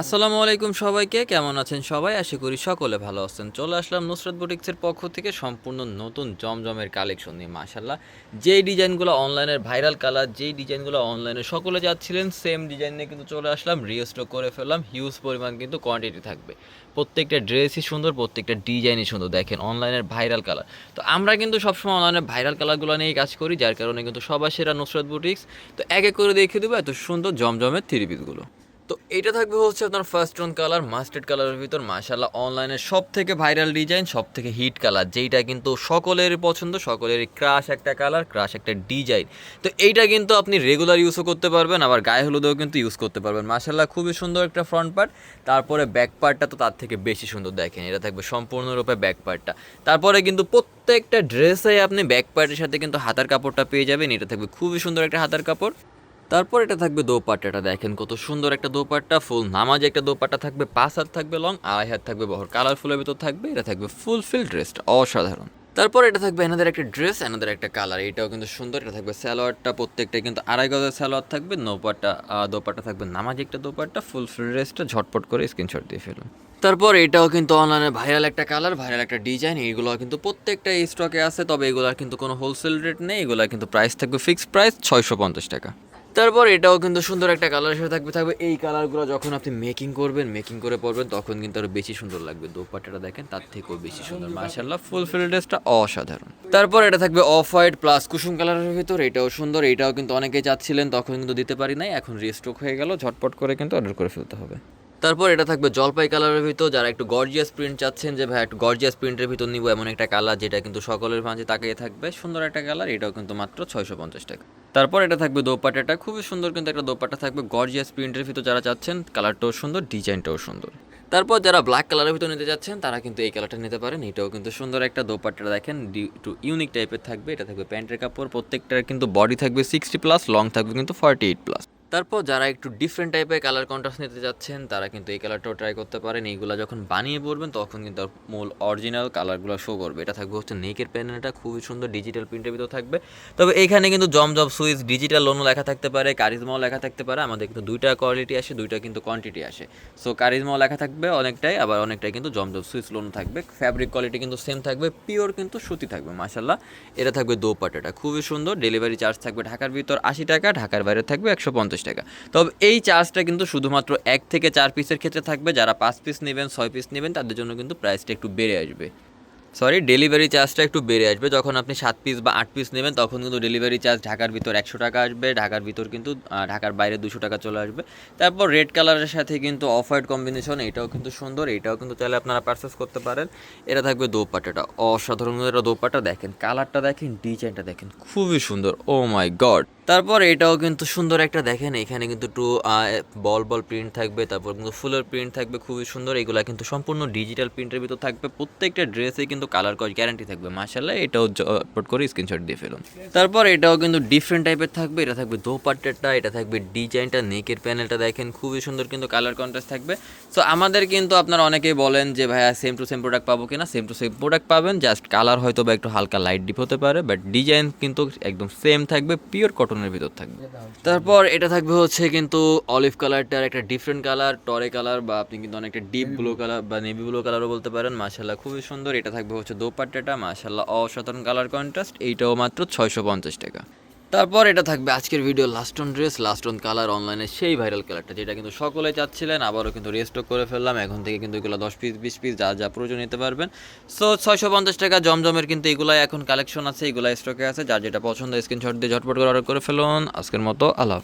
আসসালামু আলাইকুম সবাইকে, কেমন আছেন সবাই? আশা করি সকলে ভালো আছেন। চলে আসলাম নুসরাত বুটিক্সের পক্ষ থেকে সম্পূর্ণ নতুন জমজমের কালেকশন নিয়ে মাশাল্লাহ যেই ডিজাইনগুলো অনলাইনের ভাইরাল কালার, যেই ডিজাইনগুলো অনলাইনে সকলে যাচ্ছিলেন, সেম ডিজাইন নিয়ে কিন্তু চলে আসলাম। রিস্টক করে ফেললাম হিউজ পরিমাণ কিন্তু কোয়ান্টিটি থাকবে। প্রত্যেকটা ড্রেসই সুন্দর, প্রত্যেকটা ডিজাইনই সুন্দর। দেখেন, অনলাইনের ভাইরাল কালার। তো আমরা কিন্তু সবসময় অনলাইনের ভাইরাল কালারগুলো নিয়েই কাজ করি, যার কারণে কিন্তু সবার সেরা নুসরাত বুটিক্স। তো এক এক করে দেখিয়ে দেবো এত সুন্দর জমজমের থ্রি পিসগুলো তো এটা থাকবে হচ্ছে আপনার ফার্স্ট টোন কালার মাস্টার্ড কালারের ভিতর মাশাল্লাহ অনলাইনে সব থেকে ভাইরাল ডিজাইন সব থেকে হিট কালার যেইটা কিন্তু সকলের পছন্দ, সকলেরই ক্রাশ একটা কালার ক্রাশ একটা ডিজাইন তো এইটা কিন্তু আপনি রেগুলার ইউজও করতে পারবেন, আবার গায়ে হলুদেও কিন্তু ইউজ করতে পারবেন। মাশাল্লাহ খুবই সুন্দর একটা ফ্রন্ট পার্ট তারপরে ব্যাক পার্টটা তো তার থেকে বেশি সুন্দর দেখেন, এটা থাকবে সম্পূর্ণরূপে ব্যাক পার্টটা তারপরে কিন্তু প্রত্যেকটা ড্রেসে আপনি ব্যাক পার্টের সাথে কিন্তু হাতার কাপড়টা পেয়ে যাবেন, এটা থাকবে খুবই সুন্দর একটা হাতার কাপড়। তারপর এটা থাকবে দোপাট্টাটা, দেখেন কত সুন্দর একটা দোপাট্টা, ফুল নামাজ একটা দোপাট্টা থাকবে, পাঁচ হাত থাকবে লং আড়াই হাত থাকবে বহর। কালারফুলের ভিতর থাকবে, এটা থাকবে ফুল ফিল ড্রেসটা অসাধারণ। তারপর এটা থাকবে এনাদের একটা ড্রেস এনাদের একটা কালার এটাও কিন্তু সুন্দর, এটা থাকবে স্যালোয়ারটা প্রত্যেকটা কিন্তু আড়াই গজের স্যালোয়ার থাকবে, নৌপাট্টা দোপাট্টা থাকবে, নামাজ একটা দোপাট্টা ফুল ফিল ড্রেসটা ঝটপট করে স্ক্রিনশট দিয়ে ফেলুন। তারপর এটাও কিন্তু অনলাইনে ভাইরাল একটা কালার ভাইরাল একটা ডিজাইন এইগুলো কিন্তু প্রত্যেকটা স্টকে আছে, তবে এগুলোর কিন্তু কোনো হোলসেল রেট নেই, এগুলোর কিন্তু প্রাইস থাকবে ফিক্সড প্রাইস ছয়শো পঞ্চাশ টাকা। তারপর এটাও কিন্তু সুন্দর একটা কালার সাথে থাকবে থাকবে এই কালারগুলো যখন আপনি মেকিং করবেন মেকিং করে পরবেন, তখন কিন্তু আরও বেশি সুন্দর লাগবে। দোপাট্টাটা দেখেন, তার থেকেও বেশি সুন্দর। মার্শাল্লাহ ফুল ফিল ড্রেসটা অসাধারণ। তারপর এটা থাকবে অফ হোয়াইট প্লাস কুসুম কালারের ভিতর, এটাও সুন্দর। এটাও কিন্তু অনেকে চাচ্ছিলেন, তখন কিন্তু দিতে পারি নাই। এখন রিস্টক হয়ে গেল, ঝটপট করে কিন্তু অর্ডার করে ফেলতে হবে। তারপর এটা থাকবে জলপাই কালারের ভিতর, যারা একটু গর্জিয়াস প্রিন্ট চাচ্ছেন যে, ভাই, একটু গর্জিয়াস প্রিন্টের ভিতর নিব এমন একটা কালার যেটা কিন্তু সকলের মাঝে তাকিয়ে থাকবে, সুন্দর একটা কালার, এটাও কিন্তু মাত্র ছয়শো পঞ্চাশ টাকা। তারপর এটা থাকবে দোপাটাটা খুবই সুন্দর কিন্তু একটা দোপাটা থাকবে গর্জিয়াস প্রিন্টের ভিতর যারা চাচ্ছেন, কালারটাও সুন্দর, ডিজাইনটাও সুন্দর। তারপর যারা ব্ল্যাক কালারের ভিতর নিতে যাচ্ছেন তারা কিন্তু এই কালারটা নিতে পারেন, এটাও কিন্তু সুন্দর একটা দোপাট্টা দেখেন একটু ইউনিক টাইপের থাকবে, এটা থাকবে প্যান্টের কাপড়, প্রত্যেকটার কিন্তু বডি থাকবে সিক্সটি প্লাস লং থাকবে কিন্তু ফর্টি এইট প্লাস তারপর যারা একটু ডিফারেন্ট টাইপের কালার কন্ট্রাস্ট নিতে যাচ্ছেন, তারা কিন্তু এই কালারটাও ট্রাই করতে পারেন। এইগুলো যখন বানিয়ে পড়বেন তখন কিন্তু মূল অরিজিনাল কালারগুলো শো করবে। এটা থাকবে হচ্ছে নেকের প্যানেলটা খুবই সুন্দর ডিজিটাল প্রিন্টের ভিতর থাকবে। তবে এখানে কিন্তু জমজম সুইচ ডিজিটাল লোনও লেখা থাকতে পারে কারিজমাও লেখা থাকতে পারে। আমাদের কিন্তু দুইটা কোয়ালিটি আসে, দুইটা কিন্তু কোয়ান্টিটি আসে। সো কারিজমাও লেখা থাকবে অনেকটাই, আবার অনেকটাই কিন্তু জমজম সুইচ লোন থাকবে। ফ্যাব্রিক কোয়ালিটি কিন্তু সেম থাকবে পিওর কিন্তু সুতি থাকবে মাসাল্লাহ এটা থাকবে দোপাট্টাটা, খুবই সুন্দর। ডেলিভারি চার্জ থাকবে ঢাকার ভিতর আশি টাকা, ঢাকার বাইরে থাকবে একশো পঞ্চাশ টাকা। তবে এই চার্জটা কিন্তু শুধুমাত্র এক থেকে চার পিসের ক্ষেত্রে থাকবে। যারা পাঁচ পিস নেবেন, ছয় পিস নেবেন, তাদের জন্য কিন্তু প্রাইসটা একটু বেড়ে আসবে। সরি ডেলিভারি চার্জটা একটু বেড়ে আসবে। যখন আপনি সাত পিস বা আট পিস নেবেন, তখন কিন্তু ডেলিভারি চার্জ ঢাকার ভিতর একশো টাকা আসবে। ঢাকার ভিতর কিন্তু ঢাকার বাইরে দুশো টাকা চলে আসবে। তারপর রেড কালারের সাথে কিন্তু অফ হোয়াইট কম্বিনেশন এটাও কিন্তু সুন্দর। এটাও কিন্তু চাইলে আপনারা পারচেস করতে পারেন। এটা থাকবে দোপাট্টাটা। অসাধারণ এটা দোপাটা দেখেন কালারটা দেখেন ডিজাইনটা দেখেন, খুবই সুন্দর। ও মাই গড তারপর এটাও কিন্তু সুন্দর একটা দেখেন, এখানে কিন্তু টু বল বল প্রিন্ট থাকবে, তারপর কিন্তু ফুলের প্রিন্ট থাকবে, খুবই সুন্দর। এগুলা কিন্তু সম্পূর্ণ ডিজিটাল প্রিন্টের ভিতর থাকবে, প্রত্যেকটা ড্রেসে কিন্তু কালার কজ গ্যারান্টি থাকবে। মাশাল্লাহ এটাও জটপট করে স্ক্রিনশট দিয়ে ফেলুন। তারপর এটাও কিন্তু ডিফারেন্ট টাইপের থাকবে, এটা থাকবে দোপাট্টাটা, এটা থাকবে ডিজাইনটা নেকের প্যানেলটা দেখেন, খুবই সুন্দর কিন্তু কালার কন্ট্রাস্ট থাকবে। সো আমাদের কিন্তু আপনারা অনেকেই বলেন যে, ভাইয়া সেম টু সেম প্রোডাক্ট পাবো কিনা? সেম টু সেম প্রোডাক্ট পাবেন জাস্ট কালার হয়তো বা একটু হালকা লাইট ডিপ হতে পারে বাট ডিজাইন কিন্তু একদম সেম থাকবে পিওর কটনের ভিতর থাকবে। তারপর এটা থাকবে হচ্ছে কিন্তু অলিভ কালারটার একটা ডিফারেন্ট কালার টরে কালার বা আপনি কিন্তু অনেকটা ডিপ ব্লু কালার বা নেভি ব্লু কালারও বলতে পারেন। মাশাল্লাহ খুবই সুন্দর। এটা থাকবে হচ্ছে দোপাট্টাটা। মাশাল্লাহ অসাধারণ কালার কন্ট্রাস্ট এইটাও মাত্র ছয়শো পঞ্চাশ টাকা। তারপর এটা থাকবে আজকের video last on dress last on colour অনলাইনে সেই ভাইরাল কালারটা যেটা কিন্তু সকলে চাচ্ছিলেন, আবারও কিন্তু রেস্টক করে ফেললাম, এখন থেকে কিন্তু এগুলো দশ পিস বিশ পিস যা যা প্রয়োজন নিতে পারবেন সো ছয়শো পঞ্চাশ টাকা জমজমের কিন্তু এগুলাই এখন কালেকশন আছে, এগুলাই স্টকে আছে, যার যেটা পছন্দ স্ক্রিনশট দিয়ে ঝটপট করে অর্ডার করে ফেলুন আজকের মতো হাফেজ।